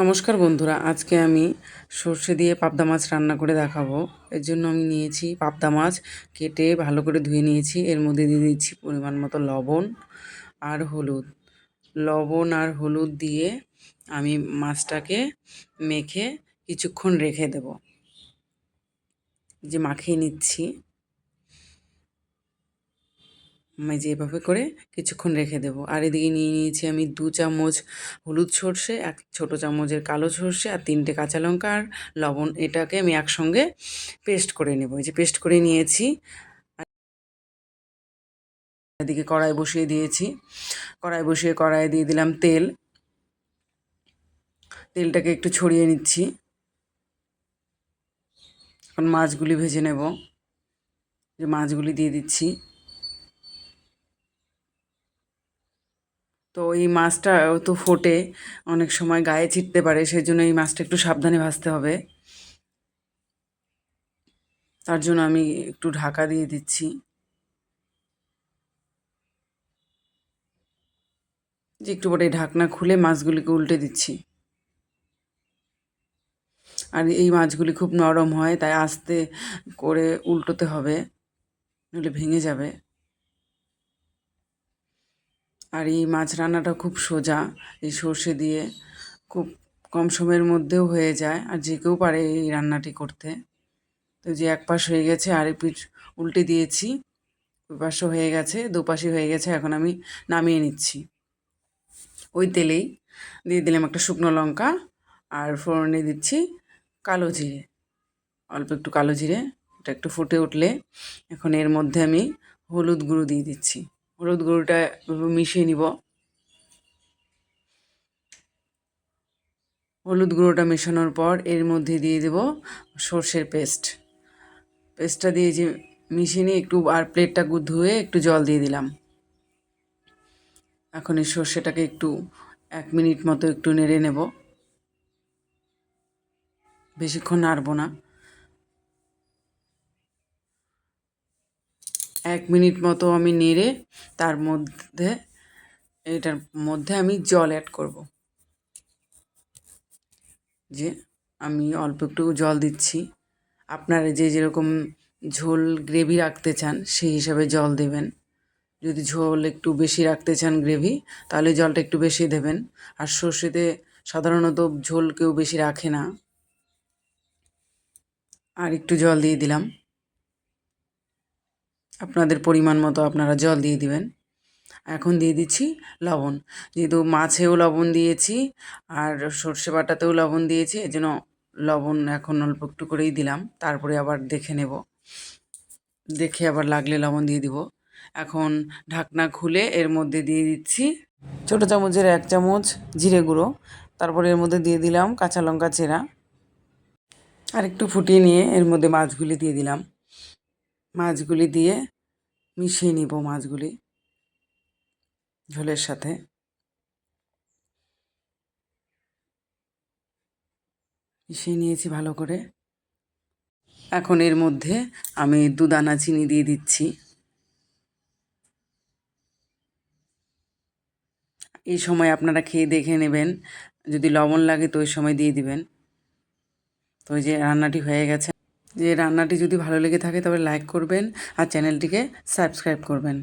নমস্কার বন্ধুরা, আজকে আমি সর্ষে দিয়ে পাবদা মাছ রান্না করে দেখাবো। এর জন্য আমি নিয়েছি পাবদা মাছ কেটে ভালো করে ধুয়ে নিয়েছি। এর মধ্যে দিয়ে দিচ্ছি পরিমাণ মতো লবণ আর হলুদ। লবণ আর হলুদ দিয়ে আমি মাছটাকে মেখে কিছুক্ষণ রেখে দেব। যে মাখিয়ে নিচ্ছি। আমি যেভাবে করে কিছুক্ষণ রেখে দেবো। আর এদিকে নিয়ে নিয়েছি আমি দু চামচ হলুদ সর্ষে, এক ছোটো চামচের কালো সর্ষে আর তিনটে কাঁচা লঙ্কা আর লবণ। এটাকে আমি একসঙ্গে পেস্ট করে নেব। এই যে পেস্ট করে নিয়েছি। এদিকে কড়াই বসিয়ে দিয়েছি। কড়াই বসিয়ে কড়াইয়ে দিয়ে দিলাম তেল। তেলটাকে একটু ছড়িয়ে নিচ্ছি। এখন মাছগুলি ভেজে নেব। যে মাছগুলি দিয়ে দিচ্ছি। তো এই মাছটা তো ফোটে, অনেক সময় গায়ে ছিটতে পারে সেই জন্য এই মাছটা একটু সাবধানে ভাজতে হবে। তার জন্য আমি একটু ঢাকা দিয়ে দিচ্ছি। যে একটু পরে ঢাকনা খুলে মাছগুলিকে উল্টে দিচ্ছি। আর এই মাছগুলি খুব নরম হয়, তাই আস্তে করে উল্টোতে হবে, নইলে ভেঙে যাবে। আর এই মাছ রান্নাটা খুব সোজা, এই সর্ষে দিয়ে খুব কম সময়ের মধ্যেও হয়ে যায় আর যে কেউ পারে এই রান্নাটি করতে। তো যে এক পাশ হয়ে গেছে, আর পিঠ উল্টে দিয়েছি, ওই পাশও হয়ে গেছে দুপাশে হয়ে গেছে, এখন আমি নামিয়ে নিচ্ছি। ওই তেলেই দিয়ে দিলাম একটা শুকনো লঙ্কা আর ফোড়নে দিচ্ছি কালো জিরে। অল্প একটু কালো জিরে, এটা একটু ফুটে উঠলে এখন এর মধ্যে আমি হলুদ গুঁড়ো দিয়ে দিচ্ছি। হলুদ গুঁড়োটা মিশিয়ে নিব। হলুদ গুঁড়োটা মেশানোর পর এর মধ্যে দিয়ে দেব সর্ষের পেস্ট। পেস্টটা দিয়ে যে মিশিয়ে নিয়ে একটু আর প্লেটটা ধুয়ে একটু জল দিয়ে দিলাম। এখন এই সর্ষেটাকে একটু এক মিনিট মতো একটু নেড়ে নেব। বেশিক্ষণ নাড়বো না। এক মিনিট মতো আমি নেড়ে তার মধ্যে, এটার মধ্যে আমি জল অ্যাড করব। যে আমি অল্প একটু জল দিচ্ছি। আপনারা যে যেরকম ঝোল গ্রেভি রাখতে চান, সেই হিসাবে জল দেবেন। যদি ঝোল একটু বেশি রাখতে চান গ্রেভি, তাহলে জলটা একটু বেশি দেবেন। আর সর্ষেতে সাধারণত ঝোল কেউ বেশি রাখে না। আর একটু জল দিয়ে দিলাম। আপনাদের পরিমাণ মতো আপনারা জল দিয়ে দিবেন। এখন দিয়ে দিচ্ছি লবণ। যেহেতু মাছেও লবণ দিয়েছি আর সর্ষে বাটাতেও লবণ দিয়েছি এই জন্য লবণ এখন অল্প একটু করেই দিলাম। তারপরে আবার দেখে নেব। দেখে আবার লাগলে লবণ দিয়ে দিব। এখন ঢাকনা খুলে এর মধ্যে দিয়ে দিচ্ছি ছোটো চামচের এক চামচ জিরে গুঁড়ো। তারপরে এর মধ্যে দিয়ে দিলাম কাঁচা লঙ্কা চেরা। আর একটু ফুটিয়ে নিয়ে এর মধ্যে মাছগুলি দিয়ে দিলাম। মাছগুলি দিয়ে মিশিয়ে নিব মাছগুলি ঝোলের সাথে। মিশিয়ে নিয়েছি ভালো করে। এখন এর মধ্যে আমি দু দানা চিনি দিয়ে দিচ্ছি। এই সময় আপনারা খেয়ে দেখে নেবেন, যদি লবণ লাগে তো ওই সময় দিয়ে দিবেন। তো ওই যে রান্নাটি হয়ে গেছে। যে রান্নাটি যদি ভালো লেগে থাকে তবে লাইক করবেন আর চ্যানেলটিকে সাবস্ক্রাইব করবেন।